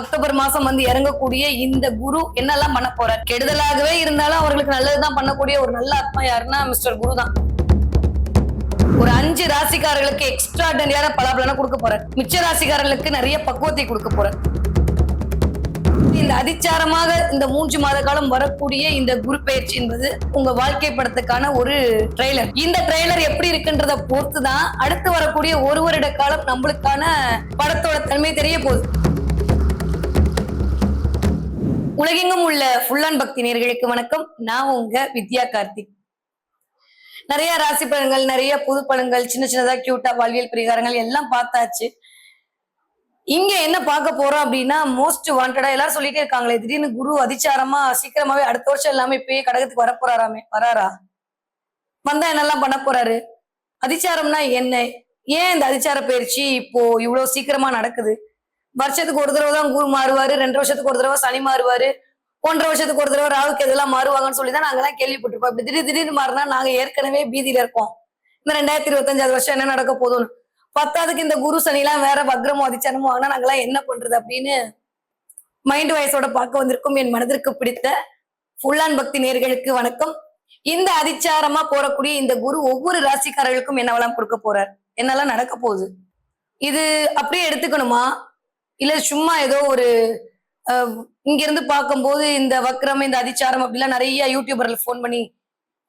October மாசம் வந்து இறங்கக்கூடிய இந்த குரு என்னெல்லாம் பண்ண போறார் கெடுதலாகவே இருந்தாலும் அவர்களுக்கு நல்லதுதான் பண்ணக்கூடிய ஒரு நல்ல ஆத்மா யாருன்னா மிஸ்டர் குரு தான் ஒரு அஞ்சு ராசிக்காரர்களுக்கு எக்ஸ்ட்ராடனரியான பலாபலனை கொடுக்க போற. மிச்ச ராசிக்காரர்களுக்கு நிறைய பக்குவத்தை கொடுக்க போறார் இந்த அதிச்சாரமாக இந்த மூன்று மாத காலம் வரக்கூடிய இந்த குரு பயிற்சி என்பது உங்க வாழ்க்கை படத்துக்கான ஒரு ட்ரெய்லர் இந்த ட்ரெய்லர் எப்படி இருக்குன்றத பொறுத்து தான் அடுத்து வரக்கூடிய ஒரு வருட காலம் நம்மளுக்கான படத்தோட தன்மை தெரிய போகுது. உலகெங்கும் உள்ள ஃபுல்லான் பக்தி நேர்களுக்கு வணக்கம். நான் உங்க வித்யா கார்த்திக். நிறைய ராசி பலன்கள் நிறைய புது பலன்கள் சின்ன சின்னதா கியூட்டா வாழ்வியல் பரிகாரங்கள் எல்லாம் பார்த்தாச்சு. இங்க என்ன பார்க்க போறோம் அப்படின்னா மோஸ்ட் வாண்டடா எல்லாரும் சொல்லிட்டே இருக்காங்களே திடீர்னு குரு அதிச்சாரமா சீக்கிரமாவே அடுத்த வருஷம் எல்லாமே இப்பயே கடகத்துக்கு வர போறாராமே வராரா? வந்தா என்னெல்லாம் பண்ண போறாரு? அதிச்சாரம்னா என்ன? ஏன் இந்த அதிச்சார பயிற்சி இப்போ இவ்வளவு சீக்கிரமா நடக்குது? வருஷத்துக்கு ஒரு தடவை தான் குரு மாறுவாரு ரெண்டு வருஷத்துக்கு ஒரு தடவை சனி மாறுவாரு ஒன்றரை வருஷத்துக்கு ஒரு தடவை ராவுக்கு எதெல்லாம் மாறுவாங்கன்னு சொல்லி தான் நாங்கெல்லாம் கேள்விப்பட்டிருப்போம். இப்படி திடீர் திடீர்னு மாறினா நாங்க ஏற்கனவே பீதியில இருக்கோம். இந்த ரெண்டாயிரத்தி இருபத்தஞ்சாவது வருஷம் என்ன நடக்க போதும்னு பத்தாவதுக்கு இந்த குரு சனிலாம் வேற வக்ரமோ அதிச்சாரமும் ஆனா நாங்கெல்லாம் என்ன பண்றது அப்படின்னு மைண்ட் வயசோட பார்க்க வந்திருக்கும். என் மனதிற்கு பிடித்த ஃபுல்லான் பக்தி நேர்களுக்கு வணக்கம். இந்த அதிச்சாரமா போறக்கூடிய இந்த குரு ஒவ்வொரு ராசிக்காரர்களுக்கும் என்னவெல்லாம் கொடுக்க போறார்? என்னெல்லாம் நடக்க போகுது? இது அப்படியே எடுத்துக்கணுமா? இல்ல சும்மா ஏதோ ஒரு இங்க இருந்து பார்க்கும்போது இந்த வக்ரம் இந்த அதிச்சாரம் அப்படிலாம் நிறைய யூடியூபர்கள் ஃபோன் பண்ணி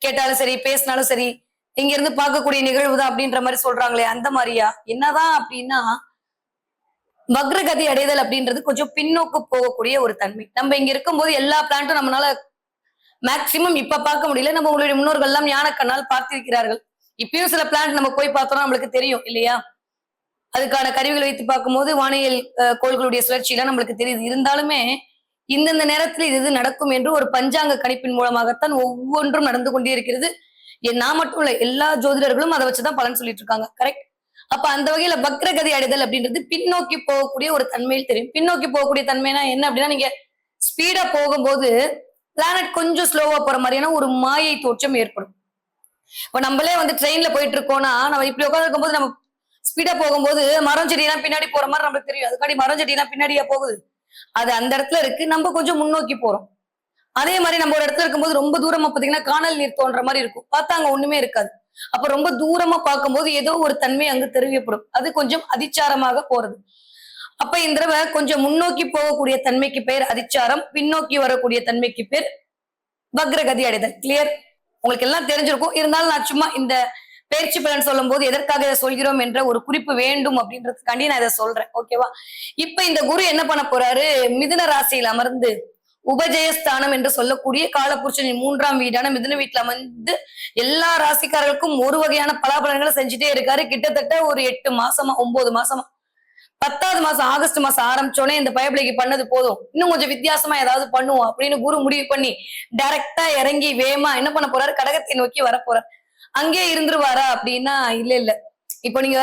கேட்டாலும் சரி பேசினாலும் சரி இங்க இருந்து பார்க்கக்கூடிய நிகழ்வு தான் அப்படின்ற மாதிரி சொல்றாங்களே அந்த மாதிரியா? என்னதான் அப்படின்னா வக்ரகதி அடைதல் அப்படின்றது கொஞ்சம் பின்னோக்கு போகக்கூடிய ஒரு தன்மை. நம்ம இங்க இருக்கும்போது எல்லா பிளான்ட்டும் நம்மளால மேக்சிமம் இப்ப பார்க்க முடியல. நம்ம உங்களுடைய முன்னோர்கள் எல்லாம் ஞானக்கண்ணால் பார்த்திருக்கிறார்கள். இப்பயும் சில பிளான்ட் நம்ம போய் பார்த்தோம்னா நம்மளுக்கு தெரியும் இல்லையா? அதுக்கான கருவிகளை வைத்து பார்க்கும்போது வானியல் கோள்களுடைய சுழற்சியெல்லாம் நம்மளுக்கு தெரியுது. இருந்தாலுமே இந்தந்த நேரத்தில் இது இது நடக்கும் என்று ஒரு பஞ்சாங்க கணிப்பின் மூலமாகத்தான் ஒவ்வொன்றும் நடந்து கொண்டே இருக்கிறது. நான் மட்டும் இல்ல எல்லா ஜோதிடர்களும் அதை வச்சுதான் பலன் சொல்லிட்டு இருக்காங்க. கரெக்ட் அப்ப அந்த வகையில வக்ரகதி அடைதல் அப்படின்றது பின்னோக்கி போகக்கூடிய ஒரு தன்மையில் தெரியும். பின்னோக்கி போகக்கூடிய தன்மைனா என்ன அப்படின்னா நீங்க ஸ்பீடா போகும்போது பிளானட் கொஞ்சம் ஸ்லோவா போற மாதிரியான ஒரு மாயை தோற்றம் ஏற்படும். இப்ப நம்மளே வந்து ட்ரெயின்ல போயிட்டு இருக்கோம்னா நம்ம இப்படி உட்காந்துருக்கும் போது நம்ம ஸ்பீடா போகும்போது மரம் செடியெல்லாம் பின்னாடி போற மாதிரி நமக்கு தெரியும். அதுக்காண்டி மரம் செடியெல்லாம் பின்னாடியா போகுது. அது அந்த இடத்துல இருக்கு. நம்ம கொஞ்சம் முன்னோக்கி போறோம். அதே மாதிரி நம்ம ஒரு இடத்துல இருக்கும்போது ரொம்ப தூரமா பாத்தீங்கன்னா காணல் நீர் தோன்ற மாதிரி இருக்கும். பார்த்தா அங்க ஒண்ணுமே இருக்காது. அப்ப ரொம்ப தூரமா பார்க்கும்போது ஏதோ ஒரு தன்மை அங்கு தெரிவிக்கப்படும். அது கொஞ்சம் அதிச்சாரமாக போறது. அப்ப இந்த தடவை கொஞ்சம் முன்னோக்கி போகக்கூடிய தன்மைக்கு பேர் அதிச்சாரம். பின்னோக்கி வரக்கூடிய தன்மைக்கு பேர் வக்ரகதி அடைதல். கிளியர் உங்களுக்கு எல்லாம் தெரிஞ்சிருக்கும். இருந்தாலும் நான் சும்மா இந்த பயிற்சி பலன் சொல்லும் போது எதற்காக இதை சொல்கிறோம் என்ற ஒரு குறிப்பு வேண்டும் அப்படின்றதுக்காண்டி நான் இதை சொல்றேன். ஓகேவா இப்ப இந்த குரு என்ன பண்ண போறாரு? மிதுன ராசியில் அமர்ந்து உபஜயஸ்தானம் என்று சொல்லக்கூடிய காலபுருஷனின் மூன்றாம் வீடான மிதுன வீட்டுல அமர்ந்து எல்லா ராசிக்காரர்களுக்கும் ஒரு வகையான பலாபலன்களை செஞ்சுட்டே இருக்காரு. கிட்டத்தட்ட ஒரு எட்டு மாசமா ஒன்பது மாசமா. பத்தாவது மாசம் ஆகஸ்ட் மாசம் ஆரம்பிச்சோடனே இந்த பயபிளைக்கு பண்ணது போதும். இன்னும் கொஞ்சம் வித்தியாசமா ஏதாவது பண்ணுவோம் அப்படின்னு குரு முடிவு பண்ணி டைரக்டா இறங்கி வேமா என்ன பண்ண போறாரு? கடகத்தை நோக்கி வர போறாரு அங்கே இருந்துருவாரா அப்படின்னா இல்ல இல்ல. இப்போ நீங்க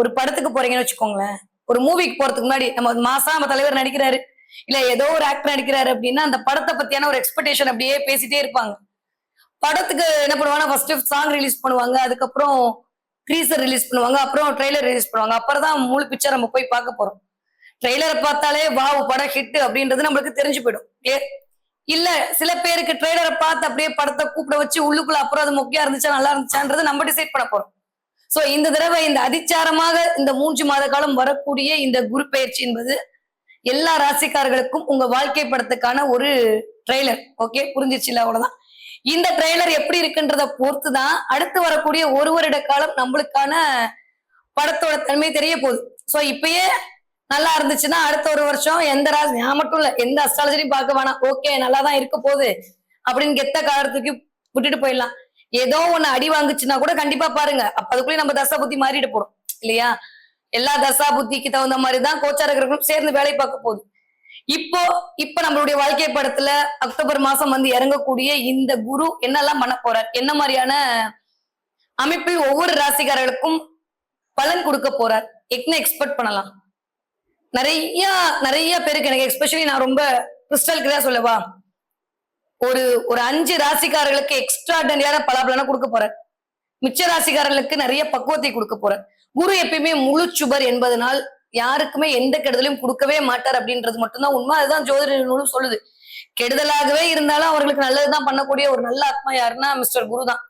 ஒரு படத்துக்கு போறீங்கன்னு வச்சுக்கோங்களேன். ஒரு மூவிக்கு போறதுக்கு முன்னாடி நம்ம மாசா நம்ம தலைவர் நடிக்கிறாரு. இல்ல ஏதோ ஒரு ஆக்டர் நடிக்கிறாரு அப்படின்னா அந்த படத்தை பத்தியான ஒரு எக்ஸ்பெக்டேஷன் அப்படியே பேசிட்டே இருப்பாங்க. படத்துக்கு என்ன பண்ணுவாங்கன்னா ஃபர்ஸ்ட் சாங் ரிலீஸ் பண்ணுவாங்க அதுக்கப்புறம் ட்ரீசர் ரிலீஸ் பண்ணுவாங்க அப்புறம் ட்ரெய்லர் ரிலீஸ் பண்ணுவாங்க. அப்புறம் தான் முழு பிக்சர் நம்ம போய் பார்க்க போறோம். ட்ரெய்லரை பார்த்தாலே வாவ் படம் ஹிட் அப்படின்றது நம்மளுக்கு தெரிஞ்சு போயிடும்? இல்ல சில பேருக்கு ட்ரெய்லரை பார்த்து அப்படியே படத்தை கூப்பிட வச்சு உள்ளுக்குள்ள அப்புறம் அது முக்கியம் இருந்துச்சா நல்லா இருந்துச்சான்றது நம்ம டிசைட் பண்ண போறோம். சோ இந்த தடவை இந்த அதிச்சாரமாக இந்த மூன்று மாத காலம் வரக்கூடிய இந்த குரு பயிற்சி என்பது எல்லா ராசிக்காரர்களுக்கும் உங்க வாழ்க்கை படத்துக்கான ஒரு ட்ரெய்லர் ஓகே புரிஞ்சிச்சுல அவ்வளவுதான்? இந்த ட்ரெய்லர் எப்படி இருக்குன்றத பொறுத்து தான் அடுத்து வரக்கூடிய ஒரு வருட காலம் நம்மளுக்கான படத்தோட தன்மை தெரிய போகுது. சோ இப்பயே நல்லா இருந்துச்சுன்னா அடுத்த ஒரு வருஷம் எந்த ராசி நான் மட்டும் இல்ல எந்த அஸ்ட்ராலஜரையும் பார்க்க வேணாம். ஓகே நல்லா தான் இருக்க போகுது. அப்படின்னு கெத்த காலத்துக்கு விட்டுட்டு போயிடலாம். ஏதோ ஒண்ணு அடி வாங்குச்சுன்னா கூட கண்டிப்பா பாருங்க. அப்ப அதுக்குள்ளே நம்ம தசா புத்தி மாறிட்டு போறோம். இல்லையா? எல்லா தசா புத்திக்கு தகுந்த மாதிரி தான் கோச்சாரகர்களும் சேர்ந்து வேலை பார்க்க போகுது. இப்போ இப்ப நம்மளுடைய வாழ்க்கை படத்துல அக்டோபர் மாசம் வந்து இறங்கக்கூடிய இந்த குரு என்னெல்லாம் பண்ண போறார்? என்ன மாதிரியான அமைப்பில் ஒவ்வொரு ராசிக்காரர்களுக்கும் பலன் கொடுக்க போறார்? என்ன எக்ஸ்பெக்ட் பண்ணலாம். நிறைய நிறைய பேருக்கு எனக்கு எஸ்பெஷலி நான் ரொம்ப கிறிஸ்டல் கிளியா சொல்லவா? ஒரு ஒரு அஞ்சு ராசிக்காரர்களுக்கு எக்ஸ்ட்ராடனரியான பலாபலனை கொடுக்க போறேன். மிச்ச ராசிக்காரர்களுக்கு நிறைய பக்குவத்தை கொடுக்க போறேன். குரு எப்பயுமே முழு சுபர் என்பதனால் யாருக்குமே எந்த கெடுதலையும் கொடுக்கவே மாட்டார் அப்படின்றது மட்டும்தான் உண்மை. அதுதான் ஜோதிட நூலும் சொல்லுது. கெடுதலாகவே இருந்தாலும் அவர்களுக்கு நல்லதுதான் பண்ணக்கூடிய ஒரு நல்ல ஆத்மா யாருன்னா மிஸ்டர் குரு தான்.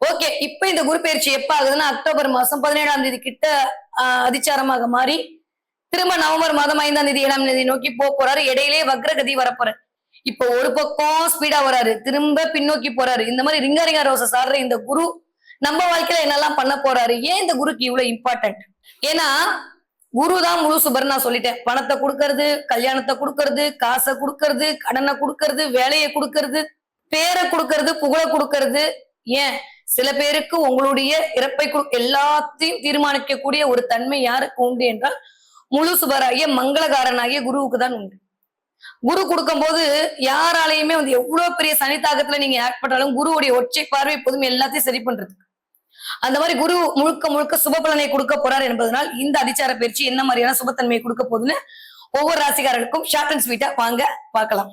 ஓகே இப்ப இந்த குரு பயிற்சி எப்ப ஆகுதுன்னா அக்டோபர் மாசம் பதினேழாம் தேதி கிட்ட அதிச்சாரமாக மாறி திரும்ப நவம்பர் மாதம் ஐந்தாம் தேதி ஏழாம் தேதி நோக்கி போக போறாரு. இடையிலே வக்ரகதி வரப்போறாரு இப்போ ஒரு பக்கம் ஸ்பீடா வராரு. திரும்ப பின்னோக்கி போறாரு. இந்த மாதிரி ரிங்கா ரிங்கா ரோசஸ் ஆடுற இந்த குரு நம்ம வாழ்க்கையில என்னெல்லாம் பண்ண போறாரு? ஏன் இந்த குருக்கு இவ்வளவு இம்பார்ட்டன்ட் ஏன்னா குரு தான் முழு சுபர் நான் சொல்லிட்டேன். பணத்தை கொடுக்கறது கல்யாணத்தை கொடுக்கறது காசை கொடுக்கறது கடனை கொடுக்கறது வேலையை கொடுக்கறது பேரை கொடுக்கறது புகழை கொடுக்கறது. ஏன்? சில பேருக்கு உங்களுடைய இறப்பை எல்லாத்தையும் தீர்மானிக்கக்கூடிய ஒரு தன்மை யாருக்கு உண்டு என்றால் முழு சுபராகிய மங்களகாரனாகிய குருவுக்கு தான் உண்டு. குரு கொடுக்கும்போது யாராலையுமே வந்து எவ்வளவு பெரிய சனித்தாகத்துல நீங்க ஆக்ட் பண்றாலும் குருவுடைய ஒற்றை பார்வை எப்போதும் எல்லாத்தையும் சரி பண்றது அந்த மாதிரி குரு முழுக்க முழுக்க சுப பலனை கொடுக்க போறார் என்பதனால் இந்த அதிச்சார பயிற்சி என்ன மாதிரியான சுபத்தன்மையை கொடுக்க போகுதுன்னு ஒவ்வொரு ராசிக்காரர்களுக்கும் ஷார்ட் அண்ட் ஸ்வீட்டா வாங்க பார்க்கலாம்.